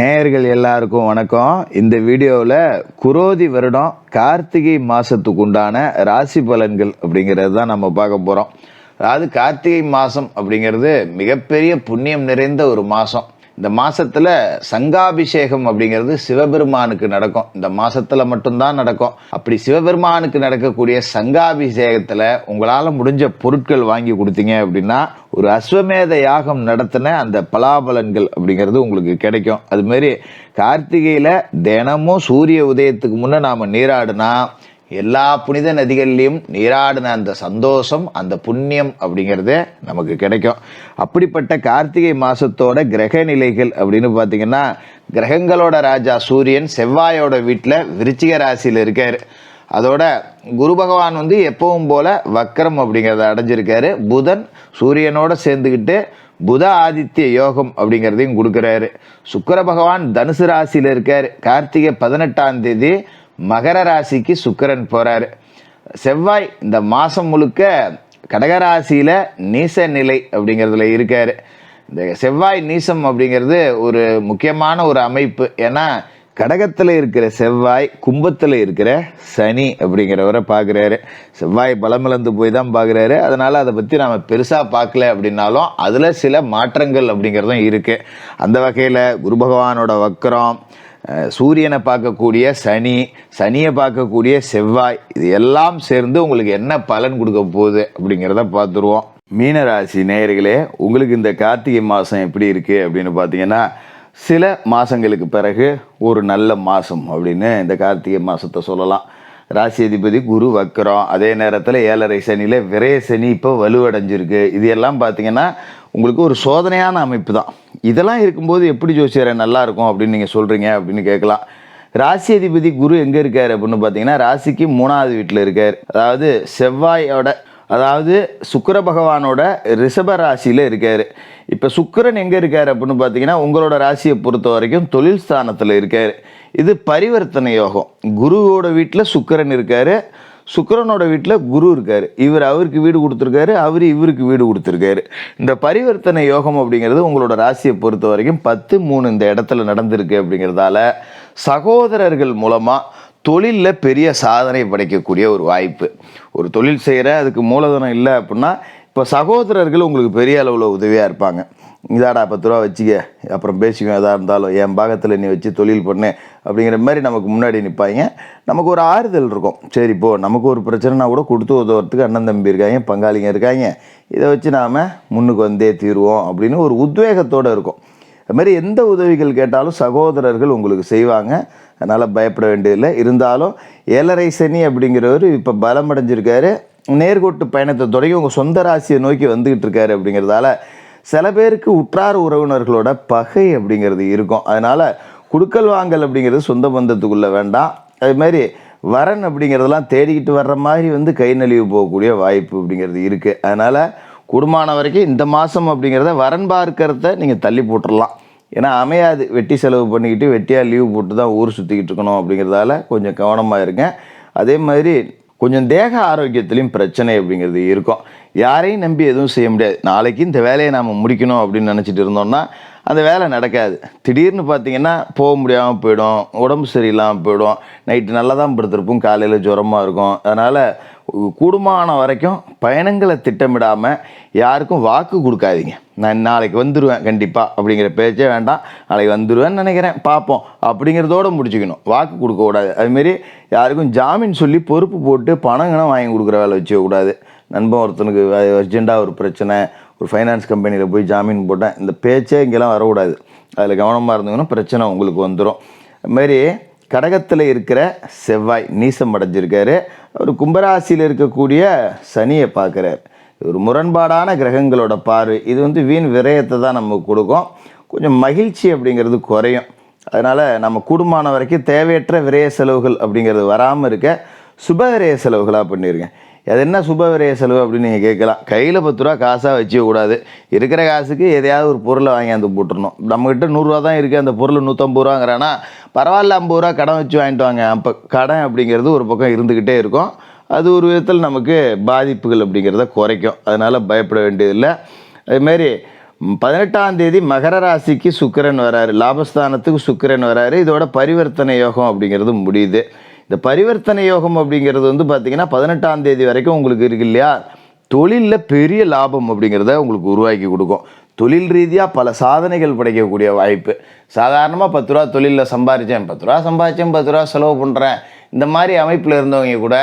நேயர்கள் எல்லாருக்கும் வணக்கம். இந்த வீடியோவில் குரோதி வருடம் கார்த்திகை மாதத்துக்கு உண்டான ராசி பலன்கள் அப்படிங்கிறது தான் நம்ம பார்க்க போகிறோம் அதாவது கார்த்திகை மாதம் அப்படிங்கிறது மிகப்பெரிய புண்ணியம் நிறைந்த ஒரு மாதம் இந்த மாதத்தில் சங்காபிஷேகம் அப்படிங்கிறது சிவபெருமானுக்கு நடக்கும். இந்த மாதத்தில் மட்டும்தான் நடக்கும். அப்படி சிவபெருமானுக்கு நடக்கக்கூடிய சங்காபிஷேகத்தில் உங்களால் முடிஞ்ச பொருட்கள் வாங்கி கொடுத்தீங்க அப்படின்னா ஒரு அஸ்வமேத யாகம் நடத்தின அந்த பலாபலன்கள் அப்படிங்கிறது உங்களுக்கு கிடைக்கும். அதுமாரி கார்த்திகையில் தினமும் சூரிய உதயத்துக்கு முன்னே நாம் நீராடினா எல்லா புனித நதிகள்லையும் நீராடின அந்த சந்தோஷம் அந்த புண்ணியம் அப்படிங்கிறதே நமக்கு கிடைக்கும். அப்படிப்பட்ட கார்த்திகை மாதத்தோட கிரக நிலைகள் அப்படின்னு பார்த்தீங்கன்னா கிரகங்களோட ராஜா சூரியன் செவ்வாயோட வீட்டில் விருச்சிக ராசியில் இருக்கார். அதோட குரு பகவான் வந்து எப்பவும் போல வக்கரம் அப்படிங்கிறத அடைஞ்சிருக்காரு. புதன் சூரியனோட சேர்ந்துக்கிட்டு புத ஆதித்ய யோகம் அப்படிங்கிறதையும் கொடுக்குறாரு. சுக்கர பகவான் தனுசு ராசியில் இருக்கார். கார்த்திகை பதினெட்டாம் தேதி மகர ராசிக்கு சுக்கரன் போறாரு. செவ்வாய் இந்த மாதம் முழுக்க கடகராசியில் நீச நிலை அப்படிங்கிறதுல இருக்கார். இந்த செவ்வாய் நீசம் அப்படிங்கிறது ஒரு முக்கியமான ஒரு அமைப்பு. ஏன்னா கடகத்தில் இருக்கிற செவ்வாய் கும்பத்தில் இருக்கிற சனி அப்படிங்கிறவரை பார்க்குறாரு செவ்வாய் பலமிழந்து போய் தான் பார்க்குறாரு அதனால் அதை பற்றி நாம் பெருசாக பார்க்கல அப்படின்னாலும் அதில் சில மாற்றங்கள் அப்படிங்கிறதும் இருக்குது அந்த வகையில் குரு பகவானோட வக்கரம் சூரியனை பார்க்கக்கூடிய சனி சனியை பார்க்கக்கூடிய செவ்வாய் இது எல்லாம் சேர்ந்து உங்களுக்கு என்ன பலன் கொடுக்க போகுது அப்படிங்கிறத பார்த்துருவோம். மீனராசி நேயர்களே உங்களுக்கு இந்த கார்த்திகை மாதம் எப்படி இருக்குது அப்படின்னு பார்த்தீங்கன்னா சில மாதங்களுக்கு பிறகு ஒரு நல்ல மாதம் அப்படின்னு இந்த கார்த்திகை மாதத்தை சொல்லலாம். ராசி அதிபதி குரு வக்கரம் அதே நேரத்தில் ஏழரை சனியில் விரைய சனி இப்போ வலுவடைஞ்சிருக்கு. இது எல்லாம் பார்த்தீங்கன்னா உங்களுக்கு ஒரு சோதனையான அமைப்பு தான். இதெல்லாம் இருக்கும்போது எப்படி ஜோசியரை நல்லா இருக்கும் அப்படின்னு நீங்கள் சொல்கிறீங்க அப்படின்னு கேட்கலாம். ராசி அதிபதி குரு எங்கே இருக்கார் அப்படின்னு பார்த்தீங்கன்னா ராசிக்கு மூணாவது வீட்டில் இருக்கார். அதாவது செவ்வாயோட அதாவது சுக்கர பகவானோட ரிஷப ராசியில் இருக்கார். இப்போ சுக்கிரன் எங்கே இருக்கார் அப்படின்னு பார்த்தீங்கன்னா உங்களோட ராசியை பொறுத்த வரைக்கும் தொழில் ஸ்தானத்தில் இருக்கார். இது பரிவர்த்தனை யோகம். குருவோட வீட்டில் சுக்கிரன் இருக்கார். சுக்கரனோட வீட்டில் குரு இருக்கார். இவர் அவருக்கு வீடு கொடுத்துருக்காரு அவர் இவருக்கு வீடு கொடுத்துருக்காரு. இந்த பரிவர்த்தனை யோகம் அப்படிங்கிறது உங்களோட ராசியை பொறுத்த வரைக்கும் பத்து மூணு இந்த இடத்துல நடந்திருக்கு அப்படிங்கிறதால சகோதரர்கள் மூலமாக தொழிலில் பெரிய சாதனை படைக்கக்கூடிய ஒரு வாய்ப்பு. ஒரு தொழில் செய்கிற அதுக்கு மூலதனம் இல்லை அப்படின்னா இப்போ சகோதரர்கள் உங்களுக்கு பெரிய அளவில் உதவியாக இருப்பாங்க. இதாடா பத்து ரூபா வச்சுக்க அப்புறம் பேசிக்குவோம் எதாக இருந்தாலும் என் பாகத்தில் நீ வச்சு தொழில் பண்ணு அப்படிங்கிற மாதிரி நமக்கு முன்னாடி நிற்பாங்க நமக்கு ஒரு ஆறுதல் இருக்கும். சரி இப்போ நமக்கு ஒரு பிரச்சனைனா கூட கொடுத்து உதவுறதுக்கு அண்ணன் தம்பி இருக்காங்க பங்காளிங்க இருக்காங்க. இதை வச்சு நாம் முன்னுக்கு வந்தே தீருவோம் அப்படின்னு ஒரு உத்வேகத்தோடு இருக்கும். அது மாதிரி எந்த உதவிகள் கேட்டாலும் சகோதரர்கள் உங்களுக்கு செய்வாங்க. அதனால் பயப்பட வேண்டியதில்லை. இருந்தாலும் ஏழரை சனி அப்படிங்கிறவர் இப்போ பலம் அடைஞ்சிருக்காரு நேர்கோட்டு பயணத்தை தொடங்கி உங்கள் சொந்த ராசியை நோக்கி வந்துக்கிட்டு இருக்காரு அப்படிங்கிறதால சில பேருக்கு உற்றார் உறவினர்களோட பகை அப்படிங்கிறது இருக்கும். அதனால் குடுக்கல் வாங்கல் அப்படிங்கிறது சொந்த பந்தத்துக்குள்ளே வேண்டாம். அது மாதிரி வரன் அப்படிங்கிறதெல்லாம் தேடிக்கிட்டு வர்ற மாதிரி வந்து கை நழுவி போகக்கூடிய வாய்ப்பு அப்படிங்கிறது இருக்குது அதனால் கூடுமான வரைக்கும் இந்த மாதம் அப்படிங்கிறத வரன் பார்க்கறத நீங்கள் தள்ளி போட்டுடலாம் ஏன்னா அமையாது. வெட்டி செலவு பண்ணிக்கிட்டு வெட்டியாக லீவு போட்டு தான் ஊர் சுற்றிக்கிட்டு இருக்கணும் அப்படிங்கிறதால கொஞ்சம் கவனமாக இருக்கேன் அதே மாதிரி கொஞ்சம் தேக ஆரோக்கியத்துலேயும் பிரச்சனை அப்படிங்கிறது இருக்கும். யாரையும் நம்பி எதுவும் செய்ய முடியாது. நாளைக்கு இந்த வேலையை நாம் முடிக்கணும் அப்படின்னு நினச்சிட்டு இருந்தோம்னா அந்த வேலை நடக்காது. திடீர்னு பார்த்தீங்கன்னா போக முடியாமல் போயிடும் உடம்பு சரியில்லாமல் போயிடும். நைட்டு நல்லா தான் படுத்திருப்போம் காலையில் ஜுரமாக இருக்கும். அதனால் கூடுமான வரைக்கும் பயணங்களை திட்டமிடாமல் யாருக்கும் வாக்கு கொடுக்காதீங்க. நான் நாளைக்கு வந்துடுவேன் கண்டிப்பாக அப்படிங்கிற பேச்சே வேண்டாம். நாளைக்கு வந்துடுவேன்னு நினைக்கிறேன் பார்ப்போம் அப்படிங்கிறதோட முடிச்சுக்கணும். வாக்கு கொடுக்கக்கூடாது அதுமாரி யாருக்கும் ஜாமீன் சொல்லி பொறுப்பு போட்டு பணம் வாங்கி கொடுக்குற வேலை வச்சுக்கக்கூடாது. நண்பன் ஒருத்தனுக்கு அர்ஜெண்ட்டாக ஒரு பிரச்சனை ஒரு ஃபைனான்ஸ் கம்பெனியில் போய் ஜாமீன் போட்டேன் இந்த பேச்சே இங்கெல்லாம் வரக்கூடாது. அதில் கவனமாக இருந்தீங்கன்னா பிரச்சனை உங்களுக்கு வந்துடும் அதுமாரி கடகத்தில் இருக்கிற செவ்வாய் நீசம் அடைஞ்சிருக்காரு. அவர் கும்பராசியில் இருக்கக்கூடிய சனியை பார்க்குறாரு. ஒரு முரண்பாடான கிரகங்களோட பார்வை. இது வந்து வீண் விரயத்தை தான் நமக்கு கொடுக்கும். கொஞ்சம் மகிழ்ச்சி அப்படிங்கிறது குறையும். அதனால் நம்ம கூடுமான வரைக்கும் தேவையற்ற விரய செலவுகள் அப்படிங்கிறது வராமல் இருக்க சுப விரய செலவுகளாக பண்ணியிருக்கேன் அது என்ன சுபவிரய செலவு அப்படின்னு நீங்கள் கேட்கலாம். கையில் பத்து ரூபா காசாக வச்சுக்கூடாது இருக்கிற காசுக்கு எதையாவது ஒரு பொருளை வாங்கியாந்து போட்டுறணும். நம்மக்கிட்ட நூறுரூவா தான் இருக்குது அந்த பொருள் நூற்றம்பது ரூபாங்கிறானா பரவாயில்ல ஐம்பது ரூபா கடன் வச்சு வாங்கிட்டு வாங்க. அப்போ கடன் அப்படிங்கிறது ஒரு பக்கம் இருந்துக்கிட்டே இருக்கும். அது ஒரு விதத்தில் நமக்கு பாதிப்புகள் அப்படிங்கிறத குறைக்கும். அதனால் பயப்பட வேண்டியதில்லை. அதுமாரி பதினெட்டாம் தேதி மகர ராசிக்கு சுக்கிரன் வராரு. லாபஸ்தானத்துக்கு சுக்கிரன் வராரு. இதோட பரிவர்த்தனை யோகம் அப்படிங்கிறது முடியுது. இந்த பரிவர்த்தனை யோகம் அப்படிங்கிறது வந்து பார்த்தீங்கன்னா பதினெட்டாம் தேதி வரைக்கும் உங்களுக்கு இருக்கு இல்லையா? தொழிலில் பெரிய லாபம் அப்படிங்கிறத உங்களுக்கு உருவாக்கி கொடுக்கும். தொழில் ரீதியாக பல சாதனைகள் படைக்கக்கூடிய வாய்ப்பு. சாதாரணமாக பத்து ரூபா தொழிலில் சம்பாரித்தேன் பத்து ரூபா சம்பாதிச்சேன் பத்து ரூபா செலவு பண்ணுறேன் இந்த மாதிரி அமைப்பில் இருந்தவங்க கூட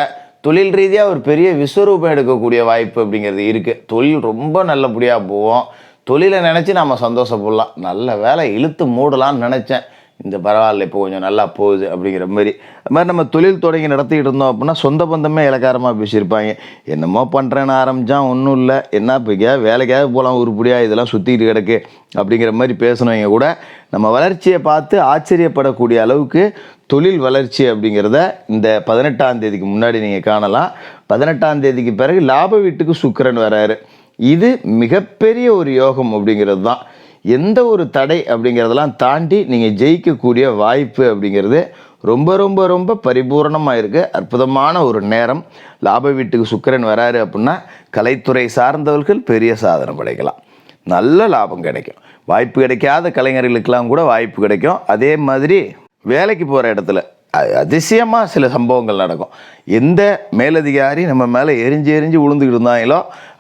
தொழில் ரீதியாக ஒரு பெரிய விஸ்வரூபம் எடுக்கக்கூடிய வாய்ப்பு அப்படிங்கிறது இருக்குது தொழில் ரொம்ப நல்லபடியாக போவோம் தொழிலை நினச்சி நம்ம சந்தோஷப்படலாம். நல்ல வேலை இழுத்து மூடலான்னு நினச்சேன். இந்த பரவாயில்ல இப்போ கொஞ்சம் நல்லா போகுது அப்படிங்கிற மாதிரி. அது மாதிரி நம்ம தொழில் தொடங்கி நடத்திக்கிட்டு இருந்தோம் அப்படின்னா சொந்த பந்தமே இலக்காரமாக பேசியிருப்பாங்க. என்னமோ பண்ணுறேன்னு ஆரம்பித்தான் ஒன்றும் இல்லை. என்ன இப்போ வேலைக்காவது போகலாம் உருப்படியாக இதெல்லாம் சுற்றிக்கிட்டு கிடக்கு அப்படிங்கிற மாதிரி பேசினவங்க கூட நம்ம வளர்ச்சியை பார்த்து ஆச்சரியப்படக்கூடிய அளவுக்கு தொழில் வளர்ச்சி அப்படிங்கிறத இந்த பதினெட்டாம் தேதிக்கு முன்னாடி நீங்கள் காணலாம். பதினெட்டாம் தேதிக்கு பிறகு லாப வீட்டுக்கு சுக்கரன் வராரு. இது மிகப்பெரிய ஒரு யோகம் அப்படிங்கிறது தான். எந்த ஒரு தடை அப்படிங்கிறதெல்லாம் தாண்டி நீங்கள் ஜெயிக்கக்கூடிய வாய்ப்பு அப்படிங்கிறது ரொம்ப ரொம்ப ரொம்ப பரிபூரணமாக இருக்குது அற்புதமான ஒரு நேரம். லாப வீட்டுக்கு சுக்கரன் வராரு அப்படின்னா கலைத்துறை சார்ந்தவர்கள் பெரிய சாதனை படைக்கலாம். நல்ல லாபம் கிடைக்கும். வாய்ப்பு கிடைக்காத கலைஞர்களுக்கெல்லாம் கூட வாய்ப்பு கிடைக்கும். அதே மாதிரி வேலைக்கு போகிற இடத்துல அதிசயமாக சில சம்பவங்கள் நடக்கும். எந்த மேலதிகாரி நம்ம மேலே எரிஞ்சு எரிஞ்சு விழுந்துக்கிட்டு இருந்தாங்களோ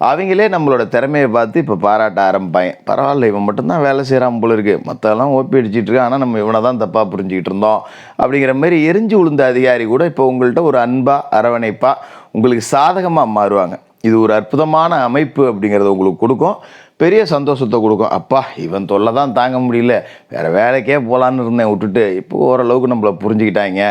அவங்களே நம்மளோட திறமையை பார்த்து இப்போ பாராட்ட ஆரம்பிப்பாங்க. பரவாயில்ல இவன் மட்டும்தான் வேலை செய்கிறான் போல இருக்குது மற்றெல்லாம் ஓப்பி அடிச்சிட்டு இருக்கான் ஆனால் நம்ம இவனை தான் தப்பாக புரிஞ்சுக்கிட்டு இருந்தோம். அப்படிங்கிற மாதிரி எரிஞ்சு விழுந்த அதிகாரி கூட இப்போ உங்கள்கிட்ட ஒரு அன்பாக அரவணைப்பாக உங்களுக்கு சாதகமாக மாறுவாங்க. இது ஒரு அற்புதமான அமைப்பு அப்படிங்கிறத உங்களுக்கு கொடுக்கும். பெரிய சந்தோஷத்தை கொடுக்கும். அப்பா இவன் தொல்லை தான் தாங்க முடியல. வேறு வேலைக்கே போகலான்னு இருந்தேன் விட்டுட்டு. இப்போ ஓரளவுக்கு நம்மளை புரிஞ்சுக்கிட்டாங்க.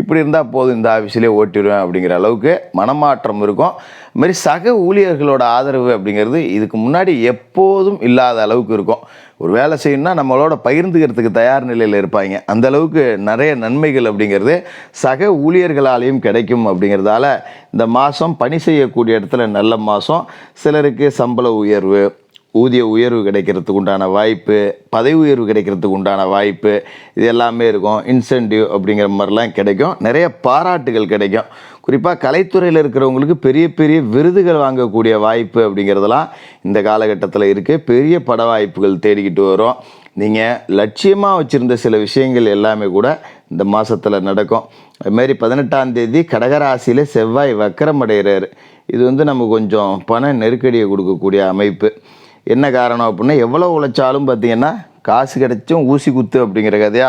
இப்படி இருந்தால் போதும் இந்த ஆஃபீஸ்லேயே ஓட்டிடுவேன் அப்படிங்கிற அளவுக்கு மனமாற்றம் இருக்கும். இது சக ஊழியர்களோட ஆதரவு அப்படிங்கிறது இதுக்கு முன்னாடி எப்போதும் இல்லாத அளவுக்கு இருக்கும். ஒரு வேலை செய்யணும்னா நம்மளோட பகிர்ந்துக்கிறதுக்கு தயார் நிலையில் இருப்பாங்க. அந்த அளவுக்கு நிறைய நன்மைகள் அப்படிங்கிறது சக ஊழியர்களாலேயும் கிடைக்கும் அப்படிங்கிறதால இந்த மாதம் பணி செய்யக்கூடிய இடத்துல நல்ல மாதம் சிலருக்கு சம்பள உயர்வு ஊதிய உயர்வு கிடைக்கிறதுக்கு உண்டான வாய்ப்பு பதவி உயர்வு கிடைக்கிறதுக்கு உண்டான வாய்ப்பு இது எல்லாமே இருக்கும். இன்சென்டிவ் அப்படிங்கிற மாதிரிலாம் கிடைக்கும். நிறைய பாராட்டுகள் கிடைக்கும். குறிப்பாக கலைத்துறையில் இருக்கிறவங்களுக்கு பெரிய பெரிய விருதுகள் வாங்கக்கூடிய வாய்ப்பு அப்படிங்கிறதெல்லாம் இந்த காலகட்டத்தில் இருக்குது பெரிய பட வாய்ப்புகள் தேடிக்கிட்டு வரும். நீங்கள் லட்சியமாக வச்சுருந்த சில விஷயங்கள் எல்லாமே கூட இந்த மாதத்தில் நடக்கும். அதுமாரி பதினெட்டாம் தேதி கடகராசியில் செவ்வாய் வக்கரம் அடைகிறாரு இது வந்து நம்ம கொஞ்சம் பண நெருக்கடியை கொடுக்கக்கூடிய அமைப்பு. என்ன காரணம் அப்படின்னா எவ்வளோ உழைச்சாலும் பார்த்தீங்கன்னா காசு கிடைச்சும் ஊசி குத்து அப்படிங்கிற கதையா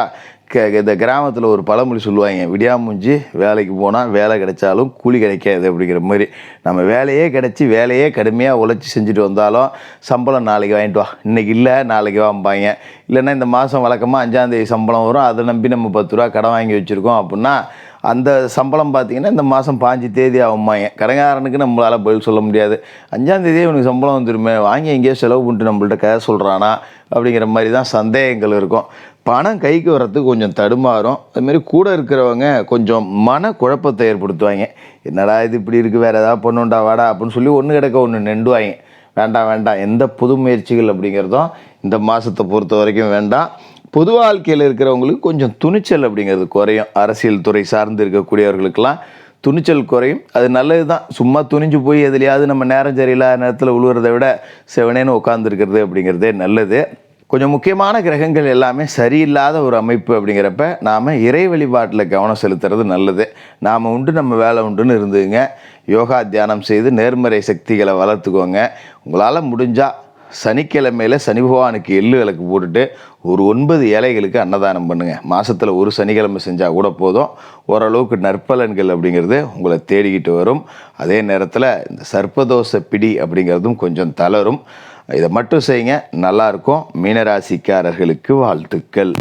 க இந்த கிராமத்தில் ஒரு பழமொழி சொல்லுவாங்க விடியாமுஞ்சி வேலைக்கு போனால் வேலை கிடைச்சாலும் கூலி கிடைக்காது அப்படிங்கிற மாதிரி. நம்ம வேலையே கிடைச்சி வேலையே கடுமையாக உழைச்சி செஞ்சுட்டு வந்தாலும் சம்பளம் நாளைக்கு வாங்கிட்டு வா. இன்னைக்கு இல்லை நாளைக்கு வாம்பாங்க இல்லைன்னா இந்த மாதம் வழக்கமாக அஞ்சாந்தேதி சம்பளம் வரும். அதை நம்பி நம்ம பத்து ரூபா கடன் வாங்கி வச்சுருக்கோம் அப்படின்னா அந்த சம்பளம் பார்த்தீங்கன்னா இந்த மாதம் பாஞ்சு தேதி ஆகுமாங்க கடைக்காரனுக்கு நம்மளால் பதில் சொல்ல முடியாது. அஞ்சாந்தேதியே இவனுக்கு சம்பளம் வந்துருமே. வாங்கி எங்கேயோ செலவு பண்ணிட்டு நம்மள்ட்ட கதை சொல்கிறானா அப்படிங்கிற மாதிரி தான் சந்தேகங்கள் இருக்கும். பணம் கைக்கு வர்றதுக்கு கொஞ்சம் தடுமாறும். அதுமாரி கூட இருக்கிறவங்க கொஞ்சம் மன குழப்பத்தை ஏற்படுத்துவாங்க. என்னடா இது இப்படி இருக்குது வேறு ஏதாவது பண்ணுண்டா? வாடா அப்படின்னு சொல்லி ஒன்று கிடக்க ஒன்று நெண்டுவாங்க வேண்டாம் வேண்டாம். எந்த புது முயற்சிகள்? அப்படிங்கிறதும் இந்த மாதத்தை பொறுத்த வரைக்கும் வேண்டாம். பொது வாழ்க்கையில் இருக்கிறவங்களுக்கு கொஞ்சம் துணிச்சல் அப்படிங்கிறது குறையும். அரசியல் துறை சார்ந்து இருக்கக்கூடியவர்களுக்கெல்லாம் துணிச்சல் குறையும். அது நல்லது தான் சும்மா துணிஞ்சு போய் எதுலையாவது நம்ம நேரம் சரியில்லாத நேரத்தில் உழுவுறதை விட செவனேன்னு உட்காந்துருக்கிறது அப்படிங்கிறதே நல்லது. கொஞ்சம் முக்கியமான கிரகங்கள் எல்லாமே சரியில்லாத ஒரு அமைப்பு அப்படிங்கிறப்ப நாம் இறை வழிபாட்டில் கவனம் செலுத்துறது நல்லது. நாம் உண்டு நம்ம வேலை உண்டுன்னு இருந்துங்க. யோகா தியானம் செய்து நேர்மறை சக்திகளை வளர்த்துக்கோங்க. உங்களால் முடிஞ்சால் சனிக்கிழமையில் சனி பகவானுக்கு எள்ளு விளக்கு போட்டுட்டு ஒரு ஒன்பது ஏழைகளுக்கு அன்னதானம் பண்ணுங்கள் மாதத்தில் ஒரு சனிக்கிழமை செஞ்சால் கூட போதும். ஓரளவுக்கு நற்பலன்கள் அப்படிங்கிறது உங்களை தேடிக்கிட்டு வரும். அதே நேரத்தில் இந்த சர்ப்பதோஷ பிடி அப்படிங்கிறதும் கொஞ்சம் தளரும். இதை மட்டும் செய்யுங்க. நல்லாயிருக்கும் மீனராசிக்காரர்களுக்கு வாழ்த்துக்கள்.